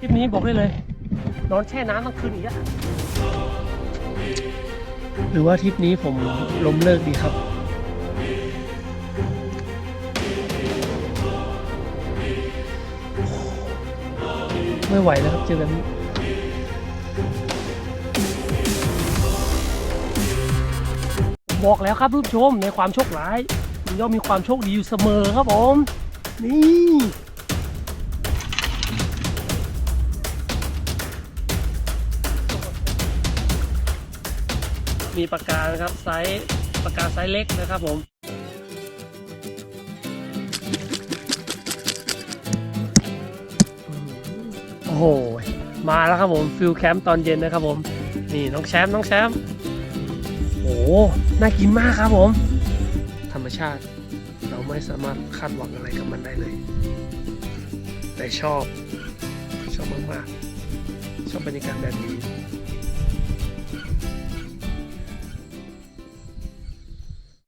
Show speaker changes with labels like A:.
A: ทริปนี้บอกได้เลย นอนแช่น้ำทั้งคืนอีกอะหรือว่าทริปนี้ผมล้มเลิกดีครับ ไม่ไหวแล้วครับเจอกันนี้บอกแล้วครับผู้ชมในความโชคร้ายมันย่อมมีความโชคดีอยู่เสมอครับผม นี่ มีปากกานะครับไซส์ปากกาไซส์เล็กนะครับผมโอ้โหมาแล้วครับผมฟิลแคมป์ตอนเย็นนะครับผมนี่น้องแชมป์น้องแชมป์โอ้หน่ากินมากครับผม ธรรมชาติเราไม่สามารถคาดหวังอะไรกับมันได้เลย แต่ชอบ ชอบมากๆชอบบรรยากาศแบบนี้